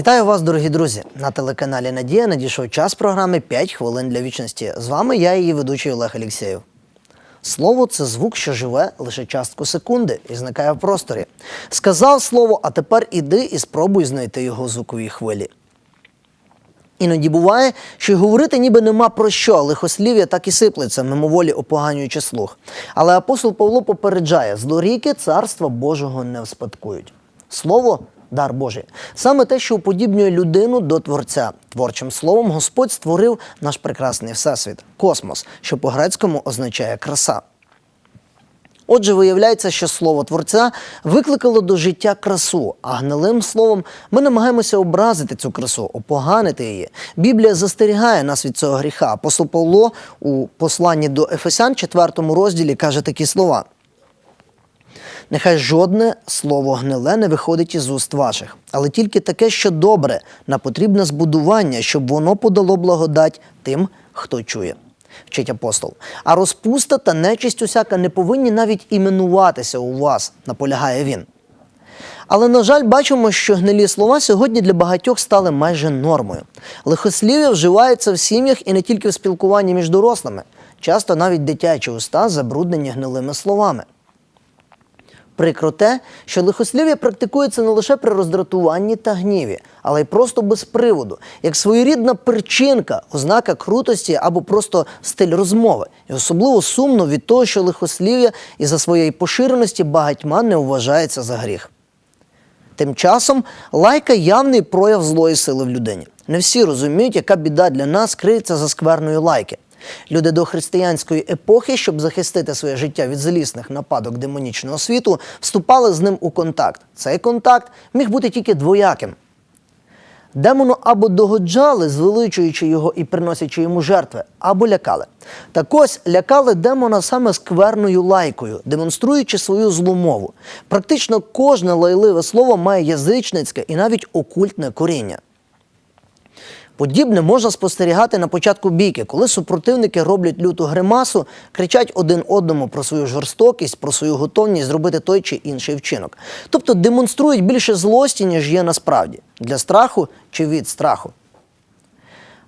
Вітаю вас, дорогі друзі! На телеканалі Надія надійшов час програми «5 хвилин для вічності. З вами я, її ведучий Олег Алєксєєв. Слово це звук, що живе лише частку секунди і зникає в просторі. Сказав слово, а тепер іди і спробуй знайти його в звуковій хвилі. Іноді буває, що й говорити ніби нема про що, лихослів'я так і сиплеться, мимоволі опоганюючи слух. Але апостол Павло попереджає, злоріки царства Божого не вспадкують. Слово дар Божий. Саме те, що уподібнює людину до Творця. Творчим словом Господь створив наш прекрасний всесвіт космос, що по-грецькому означає краса. Отже, виявляється, що слово Творця викликало до життя красу, а гнилим словом ми намагаємося образити цю красу, опоганити її. Біблія застерігає нас від цього гріха. Апостол Павло у посланні до Ефесян, 4 розділі, каже такі слова. Нехай жодне слово гниле не виходить із уст ваших, але тільки таке, що добре, на потрібне збудування, щоб воно подало благодать тим, хто чує. Вчить апостол. А розпуста та нечисть усяка не повинні навіть іменуватися у вас, наполягає він. Але, на жаль, бачимо, що гнилі слова сьогодні для багатьох стали майже нормою. Лихослів'я вживається в сім'ях і не тільки в спілкуванні між дорослими. Часто навіть дитячі уста забруднені гнилими словами. Прикро те, що лихослів'я практикується не лише при роздратуванні та гніві, але й просто без приводу, як своєрідна причинка, ознака крутості або просто стиль розмови. І особливо сумно від того, що лихослів'я із-за своєї поширеності багатьма не вважається за гріх. Тим часом лайка явний прояв злої сили в людині. Не всі розуміють, яка біда для нас криється за скверною лайки. Люди до християнської епохи, щоб захистити своє життя від злісних нападок демонічного світу, вступали з ним у контакт. Цей контакт міг бути тільки двояким. Демону або догоджали, звеличуючи його і приносячи йому жертви, або лякали. Так ось лякали демона саме скверною лайкою, демонструючи свою злу мову. Практично кожне лайливе слово має язичницьке і навіть окультне коріння. Подібне можна спостерігати на початку бійки, коли супротивники роблять люту гримасу, кричать один одному про свою жорстокість, про свою готовність зробити той чи інший вчинок. Тобто демонструють більше злості, ніж є насправді, для страху чи від страху.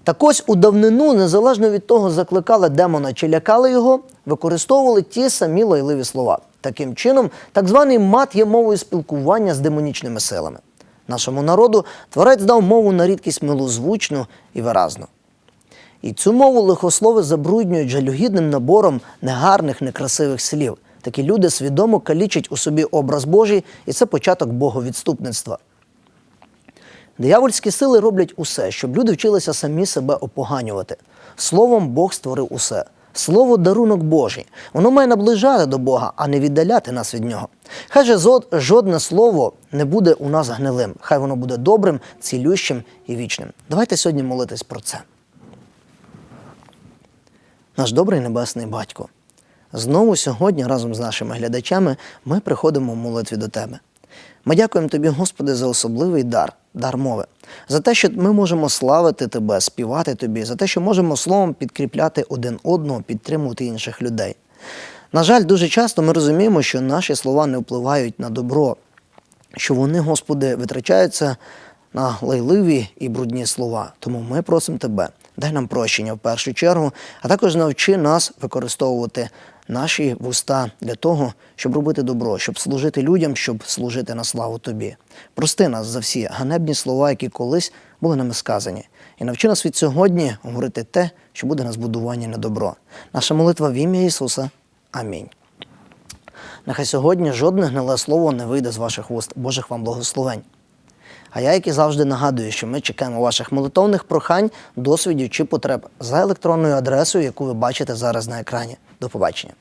Так ось у давнину, незалежно від того, закликали демона чи лякали його, використовували ті самі лайливі слова. Таким чином, так званий мат є мовою спілкування з демонічними силами. Нашому народу творець дав мову на рідкість милозвучну і виразну. І цю мову лихослови забруднюють жалюгідним набором негарних, некрасивих слів. Такі люди свідомо калічать у собі образ Божий, і це початок боговідступництва. Диявольські сили роблять усе, щоб люди вчилися самі себе опоганювати. Словом, Бог створив усе. Слово дарунок Божий. Воно має наближати до Бога, а не віддаляти нас від нього. Хай же жодне слово не буде у нас гнилим. Хай воно буде добрим, цілющим і вічним. Давайте сьогодні молитись про це. Наш добрий небесний батько. Знову сьогодні разом з нашими глядачами ми приходимо в молитві до Тебе. Ми дякуємо Тобі, Господи, за особливий дар, дар мови, за те, що ми можемо славити Тебе, співати Тобі, за те, що можемо словом підкріпляти один одного, підтримувати інших людей. На жаль, дуже часто ми розуміємо, що наші слова не впливають на добро, що вони, Господи, витрачаються на лайливі і брудні слова. Тому ми просимо Тебе, дай нам прощення в першу чергу, а також навчи нас використовувати наші вуста для того, щоб робити добро, щоб служити людям, щоб служити на славу Тобі. Прости нас за всі ганебні слова, які колись були нами сказані. І навчи нас від сьогодні говорити те, що буде на збудування на добро. Наша молитва в ім'я Ісуса. Амінь. Нехай сьогодні жодне гниле слово не вийде з ваших вуст. Божих вам благословень. А я, як і завжди, нагадую, що ми чекаємо ваших молитовних прохань, досвідів чи потреб за електронною адресою, яку ви бачите зараз на екрані. До побачення.